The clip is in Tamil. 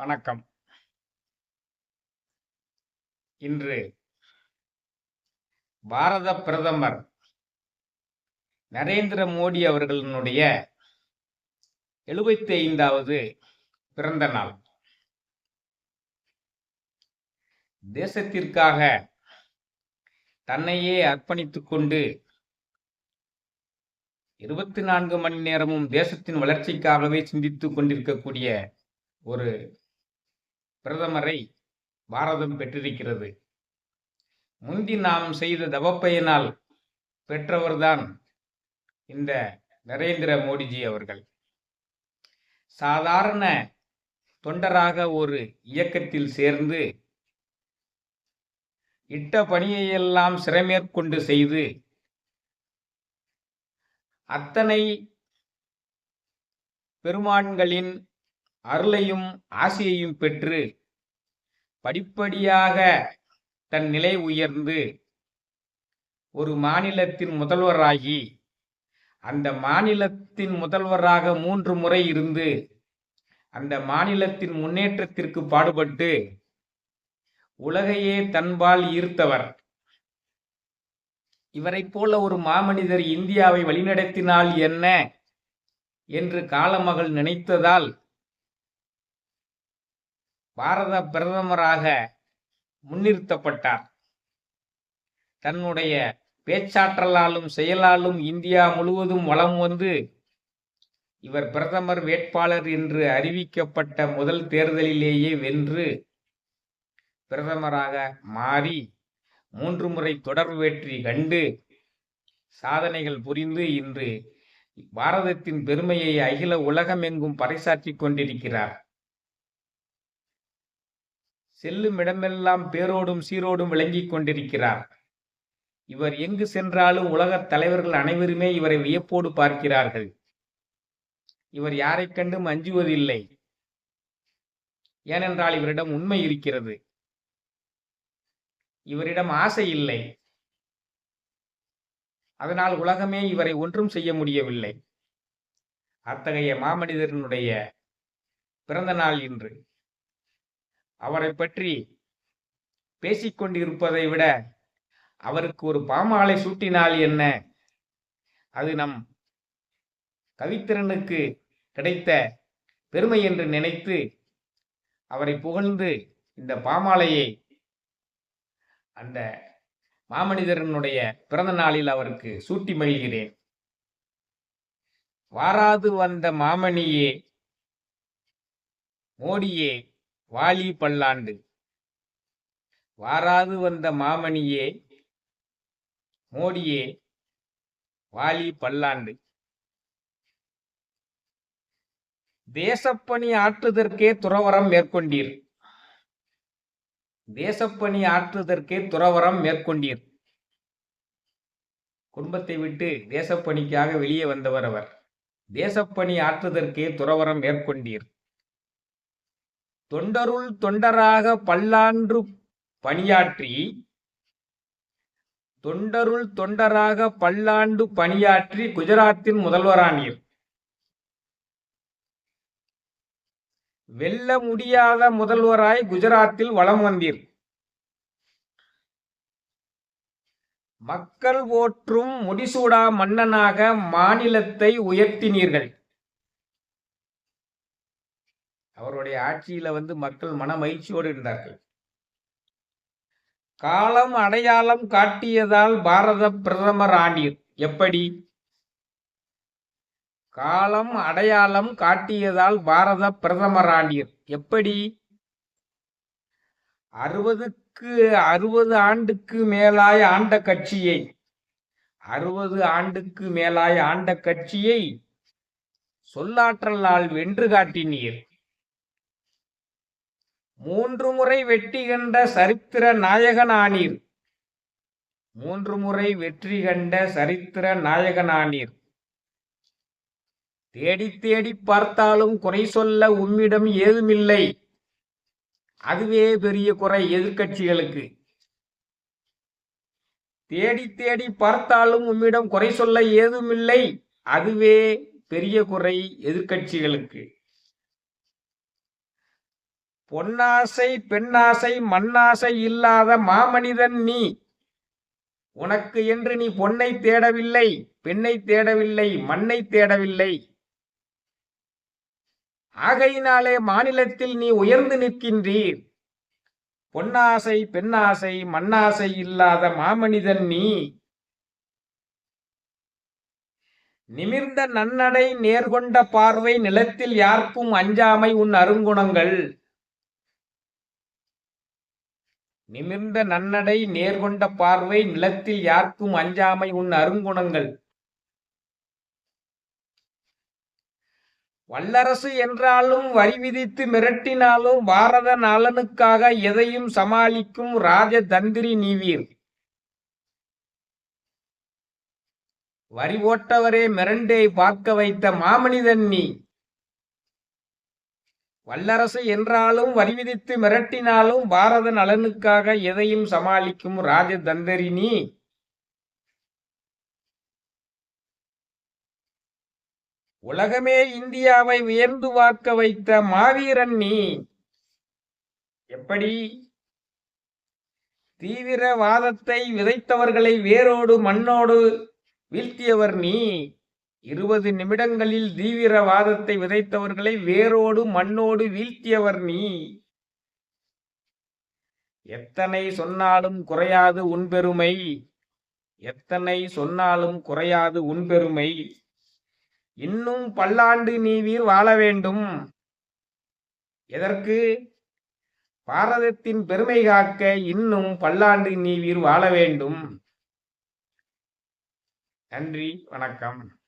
வணக்கம். இன்று பாரத பிரதமர் நரேந்திர மோடி அவர்களினுடைய எழுபத்தி ஐந்தாவது பிறந்த நாள். தேசத்திற்காக தன்னையே அர்ப்பணித்துக் கொண்டு இருபத்தி நான்கு மணி நேரமும் தேசத்தின் வளர்ச்சிக்காகவே சிந்தித்துக் கொண்டிருக்கக்கூடிய ஒரு பிரதமரை பாரதம் பெற்றிருக்கிறது. முந்தி நாம் செய்த தவப்பையினால் பெற்றவர்தான் இந்த நரேந்திர மோடிஜி அவர்கள். சாதாரண தொண்டராக ஒரு இயக்கத்தில் சேர்ந்து இட்ட பணியையெல்லாம் சிறமேற்கொண்டு செய்து அத்தனை பெருமான்களின் அருளையும் ஆசையையும் பெற்று படிப்படியாக தன் நிலை உயர்ந்து ஒரு மாநிலத்தின் முதல்வராகி அந்த மாநிலத்தின் முதல்வராக மூன்று முறை இருந்து அந்த மாநிலத்தின் முன்னேற்றத்திற்கு பாடுபட்டு உலகையே தன்பால் ஈர்த்தவர். இவரைப் போல ஒரு மாமனிதர் இந்தியாவை வழிநடத்தினால் என்ன? என்று காலமகள் நினைத்ததால் பாரத பிரதமராக முன்னிறுத்தப்பட்டார். தன்னுடைய பேச்சாற்றலாலும் செயலாலும் இந்தியா முழுவதும் வலம் வந்து இவர் பிரதமர் வேட்பாளர் என்று அறிவிக்கப்பட்ட முதல் தேர்தலிலேயே வென்று பிரதமராக மாறி மூன்று முறை தொடர் வெற்றி கண்டு சாதனைகள் புரிந்து இன்று பாரதத்தின் பெருமையை அகில உலகமெங்கும் பறைசாற்றி கொண்டிருக்கிறார். செல்லும் இடமெல்லாம் பேரோடும் சீரோடும் விளங்கிக் கொண்டிருக்கிறார். இவர் எங்கு சென்றாலும் உலகத் தலைவர்கள் அனைவருமே இவரை வியப்போடு பார்க்கிறார்கள். இவர் யாரைக் கண்டும் அஞ்சுவதில்லை. ஏனென்றால் இவரிடம் உண்மை இருக்கிறது. இவரிடம் ஆசை இல்லை. அதனால் உலகமே இவரை ஒன்றும் செய்ய முடியவில்லை. அத்தகைய மாமனிதனுடைய பிறந்த நாள் இன்று. அவரை பற்றி பேசிக்கொண்டிருப்பதை விட அவருக்கு ஒரு பாமாலை சூட்டினால் என்ன? அது நம் கவித்திறனுக்கு கிடைத்த பெருமை என்று நினைத்து அவரை புகழ்ந்து இந்த பாமாலையை அந்த மாமனிதரனுடைய பிறந்த நாளில் அவருக்கு சூட்டி மகிழ்கிறேன். வாராது வந்த மாமணியே மோடியே வாலி பல்லாண்டு. வாராது வந்த மாமணியே மோடியே வாலி பல்லாண்டு. தேசப்பணி ஆற்றுதற்கே துறவரம் மேற்கொண்டீர். தேசப்பணி ஆற்றுதற்கே துறவரம் மேற்கொண்டீர். குடும்பத்தை விட்டு தேசப்பணிக்காக வெளியே வந்தவர் அவர். தேசப்பணி ஆற்றுதற்கே துறவரம் மேற்கொண்டீர். தொண்டருள் தொண்டராக பல்லாண்டு பணியாற்றி தொண்டருள் தொண்டராக பல்லாண்டு பணியாற்றி குஜராத்தின் முதல்வரானீர். வெல்ல முடியாத முதல்வராய் குஜராத்தில் வலம் வந்தீர். மக்கள் ஓற்றும் முடிசூடா மன்னனாக மாநிலத்தை உயர்த்தினீர்கள். அவருடைய ஆட்சியில வந்து மக்கள் மன மகிழ்ச்சியோடு இருந்தார்கள். காலம் அடையாளம் காட்டியதால் பாரத பிரதமர் ஆனீர் எப்படி? காலம் அடையாளம் காட்டியதால் பாரத பிரதமர் ஆண்டீர் எப்படி? அறுபதுக்கு அறுபது ஆண்டுக்கு மேலாய் ஆண்ட கட்சியை அறுபது ஆண்டுக்கு மேலாய் ஆண்ட கட்சியை சொல்லாற்றலால் வென்று காட்டினீர். மூன்று முறை வெற்றி கண்ட சரித்திர நாயகனானீர். மூன்று முறை வெற்றி கண்ட சரித்திர நாயகனானீர். தேடி தேடி பார்த்தாலும் குறை சொல்ல உம்மிடம் ஏதுமில்லை. அதுவே பெரிய குறை எதிர்க்கட்சிகளுக்கு. தேடி தேடி பார்த்தாலும் உம்மிடம் குறை சொல்ல ஏதுமில்லை. அதுவே பெரிய குறை எதிர்க்கட்சிகளுக்கு. பொன்னாசை பெண்ணாசை மண்ணாசை இல்லாத மாமனிதன் நீ. உனக்கு என்று நீ பொன்னை தேடவில்லை பெண்ணை தேடவில்லை மண்ணை தேடவில்லை. ஆகையினாலே மாநிலத்தில் நீ உயர்ந்து நிற்கின்றீர். பொன்னாசை பெண்ணாசை மண்ணாசை இல்லாத மாமனிதன் நீ. நிமிர்ந்த நன்னடை நேர்கொண்ட பார்வை நிலத்தில் யாருக்கும் அஞ்சாமை உன் அருங்குணங்கள். நிமிர்ந்த நன்னடை நேர்கொண்ட பார்வை நிலத்தில் யாருக்கும் அஞ்சாமை உன் அருங்குணங்கள். வல்லரசு என்றாலும் வரி விதித்து மிரட்டினாலும் பாரத நலனுக்காக எதையும் சமாளிக்கும் ராஜதந்திரி நீவீர். வரி ஓட்டவரே மிரண்டை பார்க்க வைத்த மாமனிதன் நீ. வல்லரசு என்றாலும் வரி விதித்து மிரட்டினாலும் பாரத நலனுக்காக எதையும் சமாளிக்கும் ராஜதந்தரினி. உலகமே இந்தியாவை உயர்ந்து பார்க்க வைத்த மாவீரன் நீ. எப்படி? தீவிரவாதத்தை விதைத்தவர்களை வேரோடு மண்ணோடு வீழ்த்தியவர் நீ. இருபது நிமிடங்களில் தீவிரவாதத்தை விதைத்தவர்களை வேரோடு மண்ணோடு வீழ்த்தியவர் நீ. எத்தனை சொன்னாலும் குறையாது உன் பெருமை. எத்தனை சொன்னாலும் குறையாது உன் பெருமை. இன்னும் பல்லாண்டு நீவீர் வாழ வேண்டும். எதற்கு? பாரதத்தின் பெருமை காக்க இன்னும் பல்லாண்டு நீவீர் வாழ வேண்டும். நன்றி வணக்கம்.